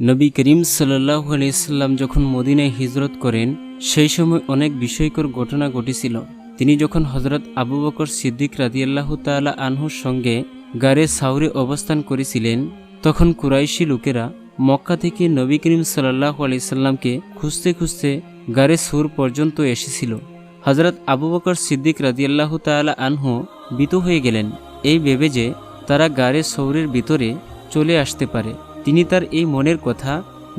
নবী করিম সাল্লাহ আলাইসাল্লাম যখন মদিনায় হিজরত করেন, সেই সময় অনেক বিষয়কর ঘটনা ঘটেছিল। তিনি যখন হজরত আবু বকর সিদ্দিক রাদিয়াল্লাহ তালা আনহুর সঙ্গে গারে সাউরে অবস্থান করেছিলেন, তখন কুরাইশি লোকেরা মক্কা থেকে নবী করিম সাল্লাহ আলাইসাল্লামকে খুঁজতে খুঁজতে গারে সুর পর্যন্ত এসেছিল। হজরত আবু বকর সিদ্দিক রাদিয়াল্লাহ তালা আনহু বিত হয়ে গেলেন। এই ভেবে যে তারা গারে সৌরের ভিতরে চলে আসতে পারে। তিনি তার এই মনের কথা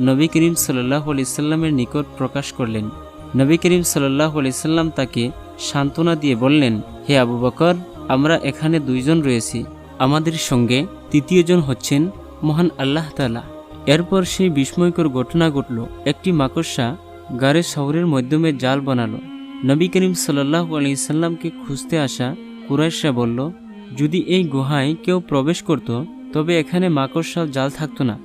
নবী করিম সাল্লাহ আলাইসাল্লামের নিকট প্রকাশ করলেন। নবী করিম সাল্লাহ আলাইসাল্লাম তাকে সান্ত্বনা দিয়ে বললেন, হে আবু বকর, আমরা এখানে দুইজন রয়েছি। আমাদের সঙ্গে তৃতীয়জন হচ্ছেন মহান আল্লাহ তালা এরপর সেই বিস্ময়কর ঘটনা ঘটল। একটি মাকড়সা গাড়ে শহরের মাধ্যমে জাল বানালো। নবী করিম সাল্লাহ আলাইসাল্লামকে খুঁজতে আসা কুরাইশা বলল, যদি এই গুহায় কেউ প্রবেশ করত তবে এখানে মাকড়সার জাল থাকতো না।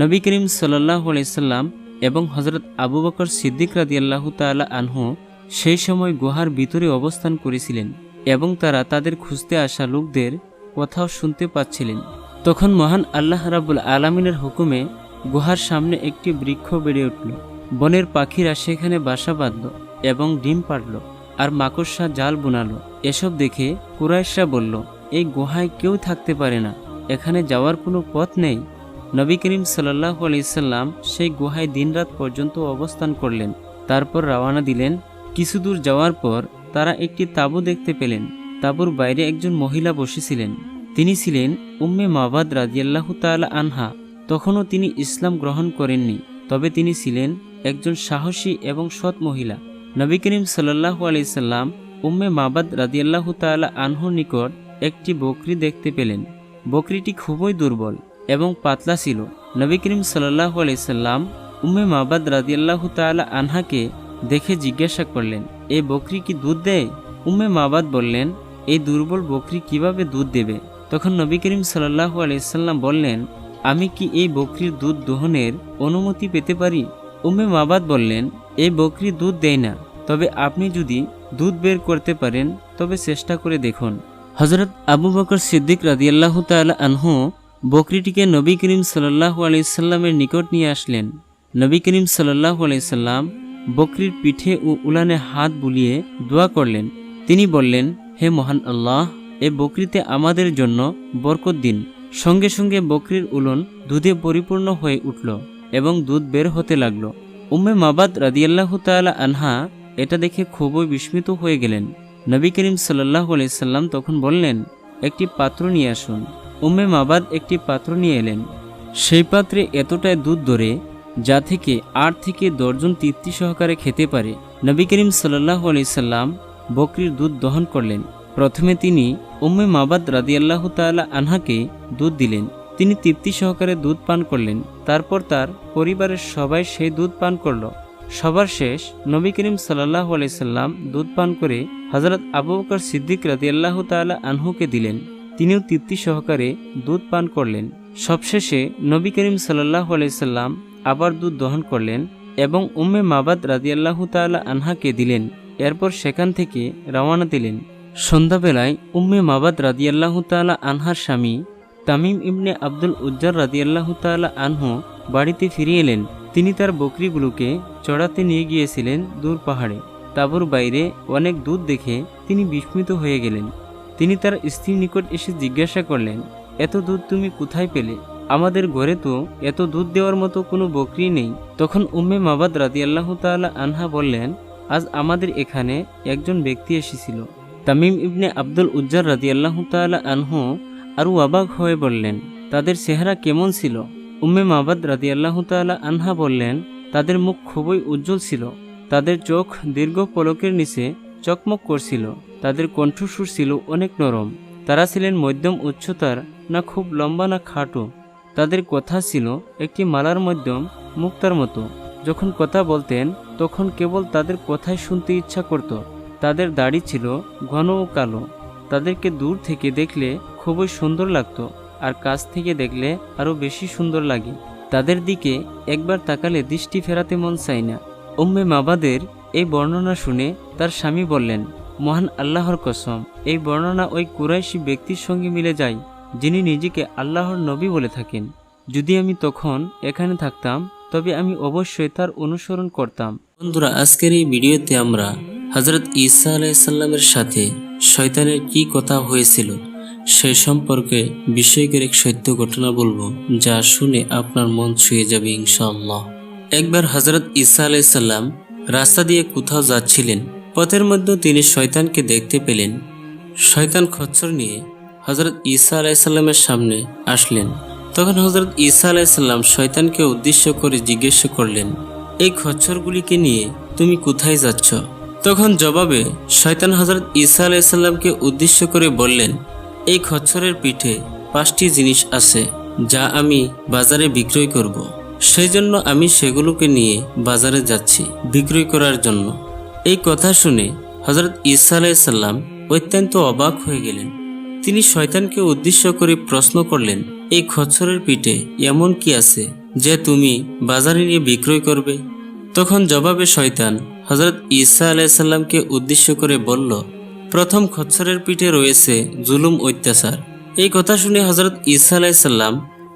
নবী করিম সাল্লাহ আলাইসাল্লাম এবং হজরত আবু বকর সিদ্দিক রাদি আল্লাহ তালা আনহু সেই সময় গুহার ভিতরে অবস্থান করেছিলেন এবং তারা তাদের খুঁজতে আসা লোকদের কথাও শুনতে পাচ্ছিলেন। তখন মহান আল্লাহ রাবুল আলমিনের হুকুমে গুহার সামনে একটি বৃক্ষ বেড়ে উঠল। বনের পাখিরা সেখানে বাসা বাঁধল এবং ডিম পাড়ল আর মাকড়সা জাল বুনালো। এসব দেখে কুরাইশরা বলল, এই গুহায় কেউ থাকতে পারে না। এখানে যাওয়ার কোনো পথ নেই। নবী করিম সাল্লাহ আলাইসাল্লাম সেই গুহায় দিনরাত পর্যন্ত অবস্থান করলেন। তারপর রওয়ানা দিলেন। কিছু দূর যাওয়ার পর তারা একটি তাঁবু দেখতে পেলেন। তাঁবুর বাইরে একজন মহিলা বসেছিলেন। তিনি ছিলেন উম্মে মাবাদ রাজিয়াল্লাহ তালা আনহা। তখনও তিনি ইসলাম গ্রহণ করেননি। তবে তিনি ছিলেন একজন সাহসী এবং সৎ মহিলা। নবী করিম সাল্লাহ আলাইসাল্লাম উম্মে মাবাদ রাদিয়াল্লাহ তালা আনহুর নিকট একটি বকরি দেখতে পেলেন। বকরিটি খুবই দুর্বল এবং পাতলা ছিল। নবী করিম সাল্লাহ আলাইসাল্লাম উম্মে মাবাদ রাদিয়াল্লাহ তালা আনহাকে দেখে জিজ্ঞাসা করলেন এই বকরি কি দুধ দেয়? উম্মে মাবাদ বললেন, এই দুর্বল বকরি কীভাবে দুধ দেবে? তখন নবী করিম সাল্লাহ আলাইসাল্লাম বললেন, আমি কি এই বকরির দুধ দোহনের অনুমতি পেতে পারি? উম্মে মাবাদ বললেন এই বকরি দুধ দেয় না, তবে আপনি যদি দুধ বের করতে পারেন, তবে চেষ্টা করে দেখুন। হজরত আবু বকর সিদ্দিক রাদিয়াল্লাহ তাল আনহু বকরিটিকে নবী করিম সাল্লাহ আলাইসাল্লামের নিকট নিয়ে আসলেন। নবী করিম সাল্লাহ আলাইসাল্লাম বকরির পিঠে ও উলানে হাত বুলিয়ে দোয়া করলেন। তিনি বললেন, হে মহান আল্লাহ, এ বকরিতে আমাদের জন্য বরকত দিন। সঙ্গে সঙ্গে বকরির উলন দুধে পরিপূর্ণ হয়ে উঠল এবং দুধ বের হতে লাগল। উম্মে মাবাদ রাদিয়াল্লাহু তাআলা আনহা এটা দেখে খুবই বিস্মিত হয়ে গেলেন। নবী করিম সাল্লাহ আলাইসাল্লাম তখন বললেন, একটি পাত্র নিয়ে আসুন। উম্মে মাবাদ একটি পাত্র নিয়ে এলেন। সেই পাত্রে এতটাই দুধ ধরে, যা থেকে আট থেকে দশজন তৃপ্তি সহকারে খেতে পারে। নবী করিম সাল্লাহ আলাইসাল্লাম বকরির দুধ দহন করলেন। প্রথমে তিনি উম্মে মাবাদ রাদিয়াল্লাহু তাআলা আনহাকে দুধ দিলেন। তিনি তৃপ্তি সহকারে দুধ পান করলেন। তারপর তার পরিবারের সবাই সেই দুধ পান করল। সবার শেষ নবী করিম সাল্লাহ আলাইসাল্লাম দুধ পান করে হজরত আবু বকর সিদ্দিক রাদিয়াল্লাহ তাআলা আনহুকে দিলেন। তিনিও তৃপ্তি সহকারে দুধ পান করলেন। সবশেষে নবী করিম সাল্লাহ আলাইসাল্লাম আবার দুধ দহন করলেন এবং উম্মে মাবাদ রাদিয়াল্লাহ তাআলা আনহাকে দিলেন। এরপর সেখান থেকে রওয়ানা দিলেন। সন্ধ্যাবেলায় উম্মে মাবাদ রাদিয়াল্লাহ তাআলা আনহার স্বামী তামিম ইবনে আব্দুল উজ্জার রাদিয়াল্লাহ তাআলা আনহু বাড়িতে ফিরিয়ে এলেন। তিনি তার বকরিগুলোকে চড়াতে নিয়ে গিয়েছিলেন দূর পাহাড়ে। তাবুর বাইরে অনেক দুধ দেখে তিনি বিস্মিত হয়ে গেলেন। তিনি তার স্ত্রীর নিকট এসে জিজ্ঞাসা করলেন, এত দুধ তুমি কোথায় পেলে? আমাদের ঘরে তো এত দুধ দেওয়ার মতো কোনো বকরি নেই। তখন উম্মে মাবাদ রাদিয়াল্লাহ তাআলা আনহা বললেন, আজ আমাদের এখানে একজন ব্যক্তি এসেছিল। তামিম ইবনে আব্দুল উজ্জার রাদিয়াল্লাহ তাআলা আনহু আরও অবাক হয়ে বললেন, তাদের চেহারা কেমন ছিল? উম্মে মাবাদ রাদিয়াল্লাহ তাআলা আনহা বললেন, তাদের মুখ খুবই উজ্জ্বল ছিল। তাদের চোখ দীর্ঘ পলকের নিচে চকমক করছিল। তাদের কণ্ঠস্বর ছিল অনেক নরম। তারা ছিলেন মধ্যম উচ্চতার না খুব লম্বা না খাটো। তাদের কথা ছিল একটি মালার মধ্যম, মুক্তার মতো। যখন কথা বলতেন, তখন কেবল তাদের কথাই শুনতে ইচ্ছা করত। তাদের দাড়ি ছিল ঘন ও কালো। তাদেরকে দূর থেকে দেখলে খুবই সুন্দর লাগতো। আর কাছ থেকে দেখলে আরও বেশি সুন্দর লাগে। তাদের দিকে একবার তাকালে দৃষ্টি ফেরাতে মন চায় না। উম্মে মাবাদের এই বর্ণনা শুনে তার স্বামী বললেন, মহান আল্লাহর কসম, এই বর্ণনা ওই কুরাইশি ব্যক্তির সঙ্গে মিলে যায়, যিনি নিজেকে আল্লাহর নবী বলে থাকেন। যদি আমি তখন এখানে থাকতাম, তবে আমি অবশ্যই তার অনুসরণ করতাম। বন্ধুরা, আজকের এই ভিডিওতে আমরা হজরত ঈসা আলাইসাল্লামের সাথে শয়তানের কি কথা হয়েছিল সে সম্পর্কে বিষয়কের এক সত্য ঘটনা বলব, যা শুনে আপনার মন ছুঁয়ে যাবে ইনশাআল্লাহ। একবার হজরত ঈসা আলাইসাল্লাম রাস্তা দিয়ে কোথাও যাচ্ছিলেন, পথের মধ্যে তিনি শয়তানকে দেখতে পেলেন। শয়তান খচ্চর নিয়ে হজরত ঈসা আলাইসাল্লামের সামনে আসলেন। তখন হজরত ঈসা আলাইসাল্লাম শয়তানকে উদ্দেশ্য করে জিজ্ঞেস করলেন, এই খচ্চরগুলিকে নিয়ে তুমি কোথায় যাচ্ছ? তখন জবাবে শয়তান হজরত ঈসা আলাইসাল্লামকে উদ্দেশ্য করে বললেন এই খচ্চরের পিঠে পাঁচটি জিনিস আছে, যা আমি বাজারে বিক্রয় করব। সেই জন্য আমি সেগুলোকে নিয়ে বাজারে যাচ্ছি বিক্রয় করার জন্য। এই কথা শুনে হজরত ঈসা আলাইসাল্লাম অত্যন্ত অবাক হয়ে গেলেন। তিনি শয়তানকে উদ্দেশ্য করে প্রশ্ন করলেন, এই খচ্চরের পিঠে এমন কি আছে যে তুমি বাজারে নিয়ে বিক্রয় করবে? তখন জবাবে শয়তান হজরত ঈসা আলাইসাল্লামকে উদ্দেশ্য করে বলল প্রথম খচ্চরের পিঠে রয়েছে জুলুম অত্যাচার। এই কথা শুনে হজরত ঈসা আলাইসাল্লাম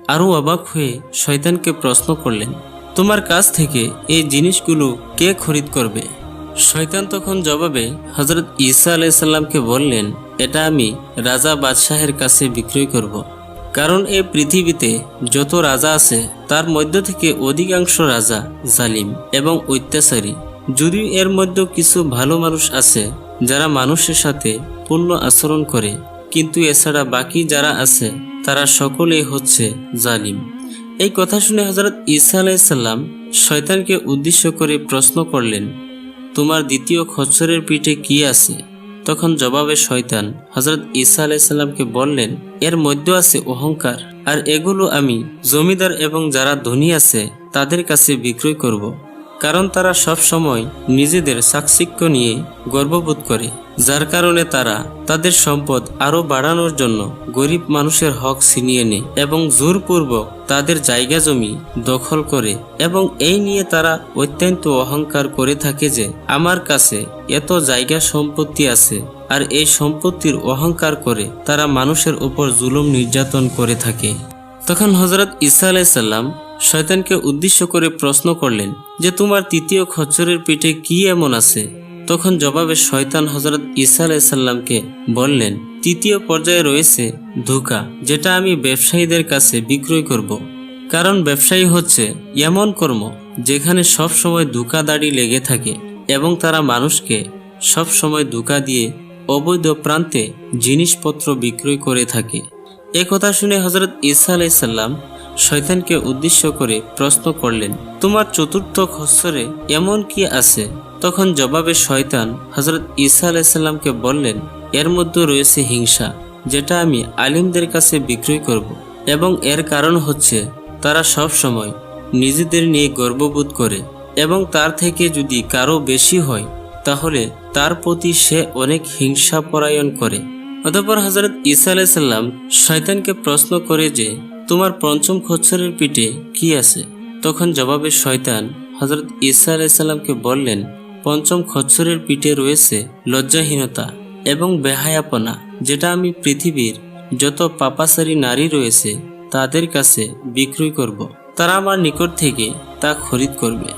আরও অবাক হয়ে শয়তানকে প্রশ্ন করলেন, তোমার কাছ থেকে এই জিনিসগুলো কে খরিদ করবে? শয়তান তখন জবাবে হজরত ঈসা আলাইসাল্লামকে বললেন, এটা আমি রাজা বাদশাহের কাছে বিক্রয় করব। কারণ এই পৃথিবীতে যত রাজা আছে, তার মধ্য থেকে অধিকাংশ রাজা জালিম এবং অত্যাচারী। যদিও এর মধ্যে কিছু ভালো মানুষ আছে, যারা মানুষের সাথে পূর্ণ আচরণ করে, কিন্তু এছাড়া বাকি যারা আছে, তারা সকলেই হচ্ছে জালিম এই কথা শুনে হজরত ঈসা আলাইসাল্লাম শয়তানকে উদ্দেশ্য করে প্রশ্ন করলেন, তোমার দ্বিতীয় খচ্চরের পিঠে কি আছে তখন জবাবে শয়তান হজরত ঈসা আলাইসাল্লামকে বললেন, এর মধ্যে আছে অহংকার, আর এগুলো আমি জমিদার এবং যারা ধনী আছে, তাদের কাছে বিক্রয় করব। কারণ তারা সব সময় নিজেদের চাকচিক্য নিয়ে গর্ববোধ করে। যার কারণে তারা তাদের সম্পদ আরও বাড়ানোর জন্য গরিব মানুষের হক ছিনিয়ে নেয় এবং জোরপূর্বক তাদের জায়গা জমি দখল করে এবং এই নিয়ে তারা অত্যন্ত অহংকার করে থাকে যে, আমার কাছে এত জায়গা সম্পত্তি আছে। আর এই সম্পত্তির অহংকার করে তারা মানুষের উপর জুলুম নির্যাতন করে থাকে। তখন হজরত ঈসা আলাইসাল্লাম শয়তানকে উদ্দেশ্য করে প্রশ্ন করলেন, যে তোমার তৃতীয় খচ্চরের পিঠে কি এমন আছে তখন জবাবে শয়তান হজরত ঈসা আলাইসাল্লামকে বললেন, তৃতীয় পর্যায়ে রয়েছে ধোকা, যেটা আমি ব্যবসায়ীদের কাছে বিক্রয় করব। কারণ ব্যবসায়ী হচ্ছে এমন কর্ম যেখানে সব সময় ধোকাদাড়ি লেগে থাকে এবং তারা মানুষকে সব সময় ধোকা দিয়ে অবৈধ প্রান্তে জিনিসপত্র বিক্রয় করে থাকে একথা শুনে হজরত ঈসা আলাইসাল্লাম শয়তানকে উদ্দেশ্য করে প্রশ্ন করলেন, তোমার চতুর্থ খসরে এমন কি আছে তখন জবাবে শয়তান হজরত ঈসা আলাইসাল্লামকে বললেন, এর মধ্যে রয়েছে হিংসা, যেটা আমি আলিমদের কাছে বিক্রয় করব। এবং এর কারণ হচ্ছে তারা সব সময় নিজেদের নিয়ে গর্ববোধ করে এবং তার থেকে যদি কারও বেশি হয়, তাহলে তার প্রতি সে অনেক হিংসা পরায়ণ করে অতপর হজরত ঈসা আলাইসাল্লাম শয়তানকে প্রশ্ন করে যে তোমার পঞ্চম খচ্ছরের পিঠে কি আছে তখন জবাবে শয়তান হজরত ইসা আলাইসাল্লামকে বললেন, পঞ্চম খচ্ছরের পিঠে রয়েছে লজ্জাহীনতা এবং বেহায়াপনা, যেটা আমি পৃথিবীর যত পাপাসারী নারী রয়েছে, তাদের কাছে বিক্রয় করব। তারা আমার নিকট থেকে তা খরিদ করবে